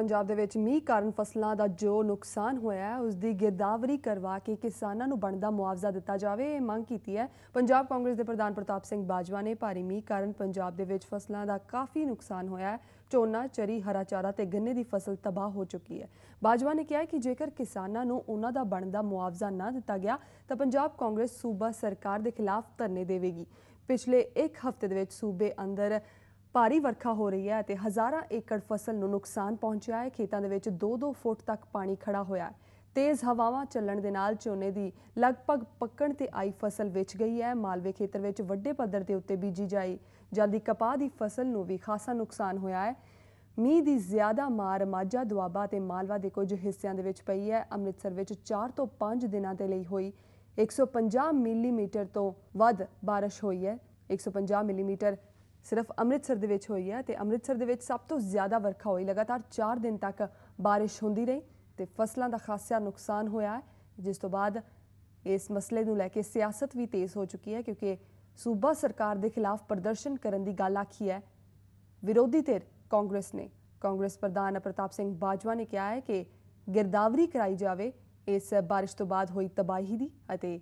ਪੰਜਾਬ ਦੇ ਵਿੱਚ ਮੀਂਹ ਕਾਰਨ ਫਸਲਾਂ ਦਾ ਜੋ ਨੁਕਸਾਨ ਹੋਇਆ ਹੈ, ਉਸ ਦੀ ਗਿਰਦਾਵਰੀ ਕਰਵਾ ਕੇ ਕਿਸਾਨਾਂ ਨੂੰ ਬਣਦਾ ਮੁਆਵਜ਼ਾ ਦਿੱਤਾ ਜਾਵੇ, ਇਹ ਮੰਗ ਕੀਤੀ ਹੈ। ਪੰਜਾਬ ਕਾਂਗਰਸ ਦੇ ਪ੍ਰਧਾਨ ਪ੍ਰਤਾਪ ਸਿੰਘ ਬਾਜਵਾ ਨੇ ਭਾਰੀ ਮੀਂਹ ਕਾਰਨ ਪੰਜਾਬ ਦੇ ਵਿੱਚ ਫਸਲਾਂ ਦਾ ਕਾਫੀ ਨੁਕਸਾਨ ਹੋਇਆ ਹੈ। ਝੋਨਾ, ਚਰੀ, ਹਰਾ ਚਾਰਾ ਤੇ ਗੰਨੇ ਦੀ ਫਸਲ ਤਬਾਹ ਹੋ ਚੁੱਕੀ ਹੈ। ਬਾਜਵਾ ਨੇ ਕਿਹਾ ਕਿ ਜੇਕਰ ਕਿਸਾਨਾਂ ਨੂੰ ਉਹਨਾਂ ਦਾ ਬਣਦਾ ਮੁਆਵਜ਼ਾ ਨਾ ਦਿੱਤਾ ਗਿਆ, ਤਾਂ ਪੰਜਾਬ ਕਾਂਗਰਸ ਸੂਬਾ ਸਰਕਾਰ ਦੇ ਖਿਲਾਫ ਧਰਨੇ ਦੇਵੇਗੀ। ਪਿਛਲੇ ਇੱਕ ਹਫ਼ਤੇ ਦੇ ਵਿੱਚ ਸੂਬੇ ਅੰਦਰ ਭਾਰੀ ਵਰਖਾ ਹੋ ਰਹੀ ਹੈ ਅਤੇ ਹਜ਼ਾਰਾਂ ਏਕੜ ਫਸਲ ਨੂੰ ਨੁਕਸਾਨ ਪਹੁੰਚਿਆ ਹੈ। ਖੇਤਾਂ ਦੇ ਵਿੱਚ 2-2 ਫੁੱਟ ਤੱਕ ਪਾਣੀ ਖੜਾ ਹੋਇਆ ਹੈ। ਤੇਜ਼ ਹਵਾਵਾਂ ਚੱਲਣ ਦੇ ਨਾਲ ਝੋਨੇ ਦੀ ਲਗਭਗ ਪੱਕਣ ਤੇ ਆਈ ਫਸਲ ਵਿੱਚ ਗਈ ਹੈ। ਮਾਲਵੇ ਖੇਤਰ ਵਿੱਚ ਵੱਡੇ ਪੱਧਰ ਦੇ ਉੱਤੇ ਬੀਜੀ ਜਾਈ ਜਲਦੀ ਕਪਾਹ ਦੀ ਫਸਲ ਨੂੰ ਵੀ ਖਾਸਾ ਨੁਕਸਾਨ ਹੋਇਆ ਹੈ। ਮੀਂਹ ਦੀ ਜ਼ਿਆਦਾ ਮਾਰ ਮਾਝਾ, ਦੁਆਬਾ ਤੇ ਮਾਲਵਾ ਦੇ ਕੁਝ ਹਿੱਸਿਆਂ ਦੇ ਵਿੱਚ ਪਈ ਹੈ। ਅੰਮ੍ਰਿਤਸਰ ਵਿੱਚ 4 ਤੋਂ 5 ਦਿਨਾਂ ਦੇ ਲਈ ਹੋਈ 150 ਮਿਲੀਮੀਟਰ ਤੋਂ ਵੱਧ ਬਾਰਿਸ਼ ਹੋਈ ਹੈ। 150 ਮਿਲੀਮੀਟਰ ਸਿਰਫ ਅੰਮ੍ਰਿਤਸਰ ਦੇ ਵਿੱਚ ਹੋਈ ਹੈ ਤੇ ਅੰਮ੍ਰਿਤਸਰ ਦੇ ਵਿੱਚ ਸਭ ਤੋਂ ਜ਼ਿਆਦਾ ਵਰਖਾ ਹੋਈ। ਲਗਾਤਾਰ 4 ਦਿਨ ਤੱਕ ਬਾਰਿਸ਼ ਹੁੰਦੀ ਰਹੀ ਤੇ ਫਸਲਾਂ ਦਾ ਖਾਸਾ ਨੁਕਸਾਨ ਹੋਇਆ ਹੈ, ਜਿਸ ਤੋਂ ਬਾਅਦ ਇਸ ਮਸਲੇ ਨੂੰ ਲੈ ਕੇ ਸਿਆਸਤ ਵੀ ਤੇਜ਼ ਹੋ ਚੁੱਕੀ ਹੈ, ਕਿਉਂਕਿ ਸੂਬਾ ਸਰਕਾਰ ਦੇ ਖਿਲਾਫ ਪ੍ਰਦਰਸ਼ਨ ਕਰਨ ਦੀ ਗੱਲ ਆਖੀ ਹੈ। ਵਿਰੋਧੀ ਧਿਰ ਕਾਂਗਰਸ ਨੇ, ਕਾਂਗਰਸ ਪ੍ਰਧਾਨ ਪ੍ਰਤਾਪ ਸਿੰਘ ਬਾਜਵਾ ਨੇ ਕਿਹਾ ਹੈ ਕਿ ਗਿਰਦਾਵਰੀ ਕਰਾਈ ਜਾਵੇ, ਇਸ ਬਾਰਿਸ਼ ਤੋਂ ਬਾਅਦ ਹੋਈ ਤਬਾਹੀ ਦੀ ਅਤੇ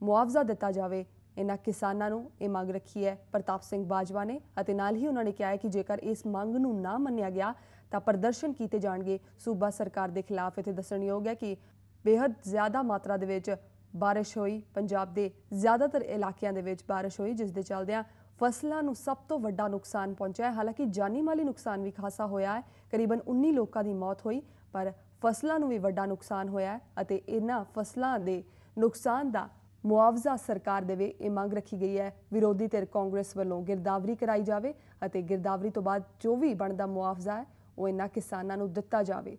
ਮੁਆਵਜ਼ਾ ਦਿੱਤਾ ਜਾਵੇ ਇਹਨਾਂ ਕਿਸਾਨਾਂ ਨੂੰ ਇਹ ਮੰਗ ਰੱਖੀ ਹੈ। ਪ੍ਰਤਾਪ ਸਿੰਘ ਬਾਜਵਾ ਨੇ ਅਤੇ ਨਾਲ ਹੀ ਉਹਨਾਂ ਨੇ ਕਿਹਾ ਹੈ ਕਿ ਜੇਕਰ ਇਸ ਮੰਗ ਨੂੰ ਨਾ ਮੰਨਿਆ ਗਿਆ ਤਾਂ ਪ੍ਰਦਰਸ਼ਨ ਕੀਤੇ ਜਾਣਗੇ। ਸੂਬਾ ਸਰਕਾਰ ਦੇ ਖਿਲਾਫ ਇੱਥੇ ਦੱਸਣਯੋਗ ਹੈ ਕਿ ਬੇहद ਜ਼ਿਆਦਾ ਮਾਤਰਾ ਦੇ ਵਿੱਚ ਬਾਰਿਸ਼ ਹੋਈ। ਪੰਜਾਬ ਦੇ ਜ਼ਿਆਦਾਤਰ ਇਲਾਕਿਆਂ ਦੇ ਵਿੱਚ ਬਾਰਿਸ਼ ਹੋਈ, ਜਿਸ ਦੇ ਚੱਲਦਿਆਂ ਫਸਲਾਂ ਨੂੰ ਸਭ ਤੋਂ ਵੱਡਾ ਨੁਕਸਾਨ ਪਹੁੰਚਿਆ ਹੈ। ਹਾਲਾਂਕਿ ਜਾਨੀ ਮਾਲੀ ਨੁਕਸਾਨ ਵੀ ਖਾਸਾ ਹੋਇਆ ਹੈ। ਕਰੀਬਨ 19 ਲੋਕਾਂ ਦੀ ਮੌਤ ਹੋਈ, ਪਰ ਫਸਲਾਂ ਨੂੰ ਵੀ ਵੱਡਾ ਨੁਕਸਾਨ ਹੋਇਆ ਹੈ ਅਤੇ ਇਹਨਾਂ ਫਸਲਾਂ ਦੇ ਨੁਕਸਾਨ ਦਾ ਮੁਆਵਜ਼ਾ ਸਰਕਾਰ ਦੇਵੇ, ਇਹ ਮੰਗ ਰੱਖੀ ਗਈ ਹੈ। ਵਿਰੋਧੀ ਧਿਰ ਕਾਂਗਰਸ ਵੱਲੋਂ ਗਿਰਦਾਵਰੀ ਕਰਾਈ ਜਾਵੇ ਅਤੇ ਗਿਰਦਾਵਰੀ ਤੋਂ ਬਾਅਦ ਜੋ ਵੀ ਬਣਦਾ ਮੁਆਵਜ਼ਾ ਹੈ, ਉਹ ਇਹਨਾਂ ਕਿਸਾਨਾਂ ਨੂੰ ਦਿੱਤਾ ਜਾਵੇ।